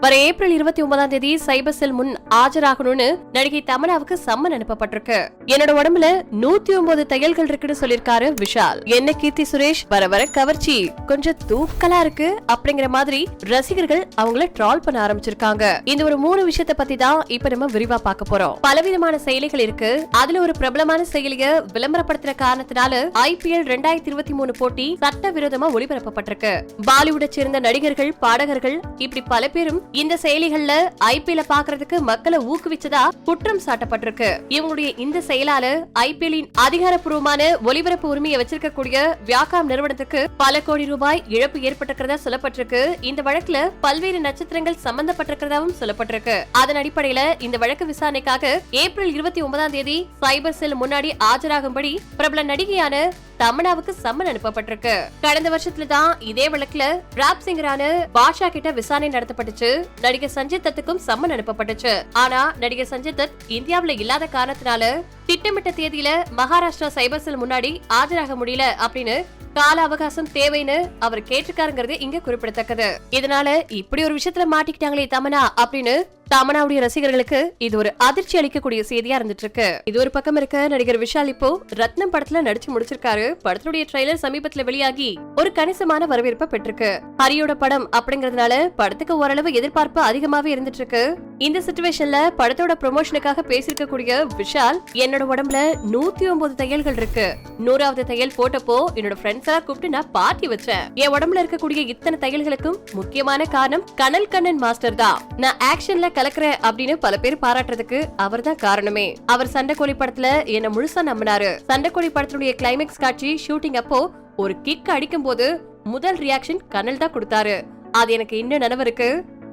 வர ஏப்ரல் இருபத்தி ஒன்பதாம் தேதி சைபர் செல் முன் ஆஜராகணும்னு நடிகை தமனாவுக்கு சம்மன் அனுப்பப்பட்டிருக்கு. என்னோட உடம்புல நூத்தி ஒன்பது தையல்கள் இருக்குன்னு சொல்லிருக்காரு விஷால். என்ன கீர்த்தி சுரேஷ்? வர வர கவர்ச்சி. கொஞ்சம் தூக்கலா இருக்கு அப்படிங்கிற மாதிரி ரசிகர்கள் அவங்கள ட்ரால் பண்ண ஆரம்பிச்சிருக்காங்க. இந்த ஒரு மூணு விஷயத்தை பத்தி தான் இப்ப நம்ம விரிவா பார்க்க போறோம். பலவிதமான செயலிகள் இருக்கு. அதுல ஒரு பிரபலமான செயலிய விளம்பரப்படுத்துற காரணத்தினால ஐபிஎல் ரெண்டாயிரத்தி இருபத்தி மூணு போட்டி சட்டவிரோதமா ஒளிபரப்பப்பட்டிருக்கு. பாலிவுட்டை சேர்ந்த நடிகர்கள் பாடகர்கள் இப்படி பல பேரும் இந்த செயலிகள்ல ஐபிஎல் பாக்குறதுக்கு மக்களை ஊக்குவிச்சதா குற்றம் சாட்டப்பட்டிருக்கு. இவங்களுடைய இந்த செயலால ஐபிஎல்லின் அதிகாரப்பூர்வமான ஒலிபரப்பு உரிமையை வச்சிருக்கக்கூடிய வியாகாம் நிறுவனத்துக்கு பல கோடி ரூபாய் இழப்பு ஏற்பட்டிருக்கிறதா சொல்லப்பட்டிருக்கு. இந்த வழக்குல பல்வேறு நட்சத்திரங்கள் சம்பந்தப்பட்டிருக்கிறதாவும் சொல்லப்பட்டிருக்கு. அதன் அடிப்படையில இந்த வழக்கு விசாரணைக்காக ஏப்ரல் இருபத்தி ஒன்பதாம் தேதி சைபர் செல் முன்னாடி ஆஜராகும்படி பிரபல நடிகையான தமனாவுக்கு சம்மன் அனுப்பப்பட்டிருக்கு. கடந்த வருஷத்துல தான் இதே வழக்குல ராப் சிங்கரான பாஷா கிட்ட விசாரணை நடத்தப்பட்டுச்சு. நடிகர் சஞ்சய் தத்துக்கும் சம்மன் அனுப்பப்பட்டுச்சு. ஆனா நடிகர் சஞ்சய் தத் இந்தியாவுல இல்லாத காரணத்தினால திட்டமிட்ட தேதியில மகாராஷ்டிரா சைபர் செல் முன்னாடி ஆஜராக முடியல அப்படின்னு கால அவகாசம் தேவைன்னு அவர் கேட்டிருக்காருங்கிறது இங்க குறிப்பிடத்தக்கது. இதனால இப்படி ஒரு விஷயத்துல மாட்டிக்கிட்டாங்களே தமனா அப்படின்னு தமனாவுடைய ரசிகர்களுக்கு இது ஒரு அதிர்ச்சி அளிக்கக்கூடிய செய்தியா இருந்துட்டு இருக்கு இது ஒரு பக்கம் இருக்க நடிகர் விஷால் இப்போ ரத்னம் படத்துல நடிச்சு முடிச்சிருக்காரு. படத்துடைய ட்ரெய்லர் சமீபத்துல வெளியாகி ஒரு கணிசமான வரவேற்பை பெற்றிருக்கு. ஹரியோட படம் அப்படிங்கறதுனால படத்துக்கு ஓரளவு எதிர்பார்ப்பு அதிகமாவே இருந்துட்டு இருக்கு இந்த சுச்சுவேஷன்ல படத்தோட ப்ரொமோஷனுக்காக பேசியிருக்கக்கூடிய விஷால் என்னோட உடம்புல நூத்தி ஒன்பது தையல்கள் இருக்கு. நூறாவது தையல் போட்டப்போ என்னோட ஃப்ரெண்ட்ஸ் எல்லாம் கூப்பிட்டு நான் பார்ட்டி வச்சேன். என் உடம்புல இருக்கக்கூடிய இத்தனை தையல்களுக்கும் முக்கியமான காரணம் கனல் கண்ணன் மாஸ்டர் தான். நான் ஆக்ஷன்ல கலக்குற அப்படின்னு பல பேர் பாராட்டுறதுக்கு அவர் தான் காரணமே. அவர் சண்டைக்கோழி படத்துல என்ன முழுசா நம்பினாரு. சண்டைக்கோழி படத்தினுடைய கிளைமேக்ஸ் காட்சி ஷூட்டிங் அப்போ ஒரு கிக் அடிக்கும் போது முதல் ரியாக்ஷன் கனல் தான் கொடுத்தாரு. அது எனக்கு இன்னும் நினைவு இருக்கு.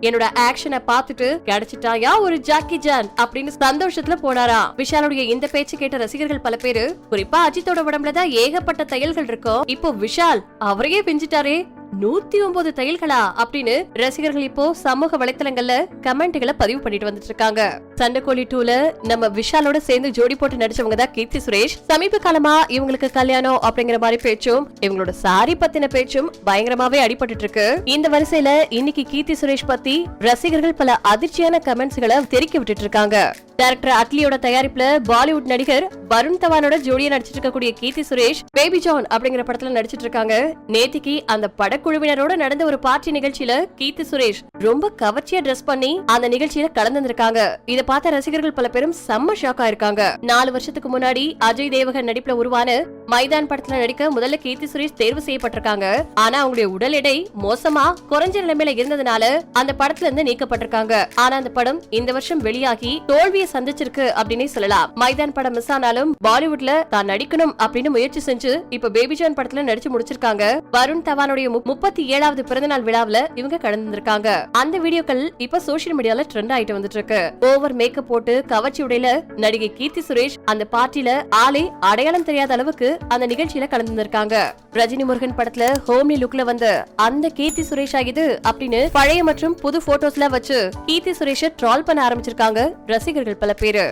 என்னோட ஆக்ஷனை பார்த்துட்டு கிடைச்சிட்டாயா ஒரு ஜாக்கி ஜான் அப்படின்னு சந்தோஷத்துல போனாரா. விஷாலுடைய இந்த பேச்சு கேட்ட ரசிகர்கள் பல பேரு குறிப்பா அஜித்தோட உடம்புல தான் ஏகப்பட்ட தையல்கள் இருக்கும். இப்போ விஷால் அவரையே பிஞ்சிட்டாரே. நூத்தி ஒன்பது தையல்களா அப்படின்னு ரசிகர்கள் இப்போ சமூக வலைத்தளங்கள்ல கமெண்ட்களை பதிவு பண்ணிட்டு வந்துட்டு இருக்காங்க. சண்டைக்கோழி டூல நம்ம விஷாலோட சேர்ந்து ஜோடி போட்டு நடிச்சவங்க தான் கீர்த்தி சுரேஷ். சமீப காலமா இவங்களுக்கு கல்யாணம் அப்படிங்கிற மாதிரி பேச்சும் இவங்களோட சாரி பத்தின பேச்சும் பயங்கரமாவே அடிபட்டு இருக்கு இந்த வரிசையில இன்னைக்கு கீர்த்தி சுரேஷ் பத்தி ரசிகர்கள் பல அதிர்ச்சியான கமெண்ட்ஸ்களை தெரிக்க விட்டுட்டு இருக்காங்க டைரக்டர் அட்லியோட தயாரிப்புல பாலிவுட் நடிகர் வருண் தவானோட ஜோடியா நடிச்சிட்டு இருக்கக்கூடிய கீர்த்தி சுரேஷ் பேபி ஜான் அப்படிங்கிற படத்துல நடிச்சிட்டு இருக்காங்க நேத்திக்கு அந்த படக்குழுவினரோட நடந்த ஒரு பார்ட்டி நிகழ்ச்சியில கீர்த்தி சுரேஷ் ரொம்ப கவர்ச்சியா ட்ரெஸ் பண்ணி அந்த நிகழ்ச்சியில கலந்துருக்காங்க இத பார்த்த ரசிகர்கள் பல பேரும் செம்ம ஷாக் ஆயிருக்காங்க நாலு வருஷத்துக்கு முன்னாடி அஜய் தேவகன் நடிப்புல உருவான மைதான் படத்துல நடிக்க முதல்ல கீர்த்தி சுரேஷ் தேர்வு செய்யப்பட்டிருக்காங்க. ஆனா அவங்களுடைய உடல் எடை மோசமா குறைஞ்ச நிலைமையில இருந்ததுனால அந்த படத்துல இருந்து நீக்கப்பட்டிருக்காங்க. ஆனா அந்த படம் இந்த வருஷம் வெளியாகி தோல்வியை சந்திச்சிருக்கு அப்படின்னே சொல்லலாம். மைதான் படம் மிஸ் ஆனாலும் பாலிவுட்ல தான் நடிக்கணும் அப்படின்னு முயற்சி செஞ்சு இப்ப பேபிஜான் படத்துல நடிச்சு முடிச்சிருக்காங்க. வருண் தவானுடைய மு- முப்பத்தி ஏழாவது பிறந்தநாள் விழாவுல இவங்க கலந்துருக்காங்க அந்த வீடியோக்கள் இப்ப சோஷியல் மீடியால ட்ரெண்ட் ஆயிட்டு வந்துட்டு இருக்கு. ஓவர் மேக்கப் போட்டு கவர்ச்சி உடையில நடிகை கீர்த்தி சுரேஷ் அந்த பார்ட்டில ஆளே அடையாளம் தெரியாத அளவுக்கு அந்த நிகழ்ச்சியில கலந்துருக்காங்க ரஜினி முருகன் படத்துல ஹோம்லி லுக்ல வந்த அந்த கீர்த்தி சுரேஷ் ஆகிது அப்படின்னு பழைய மற்றும் புது போட்டோஸ்ல வச்சு கீர்த்தி சுரேஷ ட்ரால் பண்ண ஆரம்பிச்சிருக்காங்க ரசிகர்கள் பல பேரு.